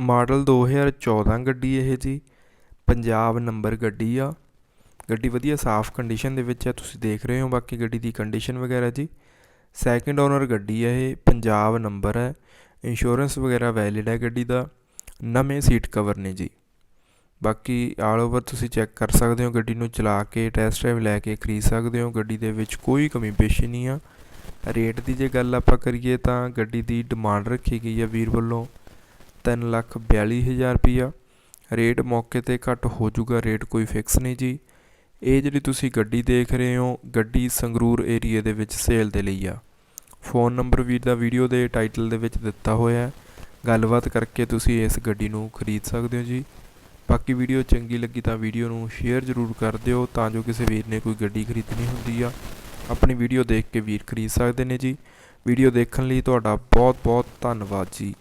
Model 2014 ਗੱਡੀ ਇਹ ਜੀ, ਪੰਜਾਬ ਨੰਬਰ ਗੱਡੀ ਆ। ਗੱਡੀ ਵਧੀਆ ਸਾਫ਼ ਕੰਡੀਸ਼ਨ ਦੇ ਵਿੱਚ ਹੈ, ਤੁਸੀਂ ਦੇਖ ਰਹੇ ਹੋ ਬਾਕੀ ਗੱਡੀ ਦੀ ਕੰਡੀਸ਼ਨ ਵਗੈਰਾ ਜੀ। ਸੈਕਿੰਡ ਓਨਰ ਗੱਡੀ ਹੈ ਇਹ, ਪੰਜਾਬ ਨੰਬਰ ਹੈ। ਇੰਸ਼ੋਰੈਂਸ ਵਗੈਰਾ ਵੈਲਿਡ ਹੈ ਗੱਡੀ ਦਾ, ਨਵੇਂ ਸੀਟ ਕਵਰ ਨੇ ਜੀ। ਬਾਕੀ ਆਲ ਓਵਰ ਤੁਸੀਂ ਚੈੱਕ ਕਰ ਸਕਦੇ ਹੋ, ਗੱਡੀ ਨੂੰ ਚਲਾ ਕੇ ਟੈਸਟ ਡਰਾਈਵ ਲੈ ਕੇ ਖਰੀਦ ਸਕਦੇ ਹੋ, ਗੱਡੀ ਦੇ ਵਿੱਚ ਕੋਈ ਕਮੀ ਪੇਸ਼ੀ ਨਹੀਂ ਆ। ਰੇਟ ਦੀ ਜੇ ਗੱਲ ਆਪਾਂ ਕਰੀਏ ਤਾਂ ਗੱਡੀ ਦੀ ਡਿਮਾਂਡ ਰੱਖੀ ਗਈ ਹੈ ਵੀਰ ਵੱਲੋਂ। ਤਿੰਨ ਲੱਖ ਬਿਆਲੀ ਹਜ਼ਾਰ ਰੁਪਈਆ। ਰੇਟ ਮੌਕੇ ਤੇ ਘੱਟ ਹੋ ਜਾਊਗਾ, ਰੇਟ ਕੋਈ ਫਿਕਸ ਨਹੀਂ ਜੀ। ਇਹ ਜਿਹੜੀ ਤੁਸੀਂ ਗੱਡੀ ਦੇਖ ਰਹੇ ਹੋ, ਗੱਡੀ ਸੰਗਰੂਰ ਏਰੀਆ ਦੇ ਵਿੱਚ ਸੇਲ ਦੇ ਲਈ ਆ। ਫੋਨ ਨੰਬਰ ਵੀਰ ਦਾ ਵੀਡੀਓ ਦੇ ਟਾਈਟਲ ਦੇ ਵਿੱਚ ਦਿੱਤਾ ਹੋਇਆ ਹੈ। ਗੱਲਬਾਤ ਕਰਕੇ ਤੁਸੀਂ ਇਸ ਗੱਡੀ ਨੂੰ ਖਰੀਦ ਸਕਦੇ ਹੋ ਜੀ। ਬਾਕੀ ਵੀਡੀਓ ਚੰਗੀ ਲੱਗੀ ਤਾਂ ਵੀਡੀਓ ਨੂੰ ਸ਼ੇਅਰ ਜ਼ਰੂਰ ਕਰ ਦਿਓ, ਤਾਂ ਜੋ ਕਿਸੇ ਵੀਰ ਨੇ ਕੋਈ ਗੱਡੀ ਖਰੀਦਣੀ ਹੁੰਦੀ ਆ। ਆਪਣੀ ਵੀਡੀਓ ਦੇਖ ਕੇ ਵੀਰ ਖਰੀਦ ਸਕਦੇ ਨੇ ਜੀ। ਵੀਡੀਓ ਦੇਖਣ ਲਈ ਤੁਹਾਡਾ ਬਹੁਤ ਬਹੁਤ ਧੰਨਵਾਦ ਜੀ।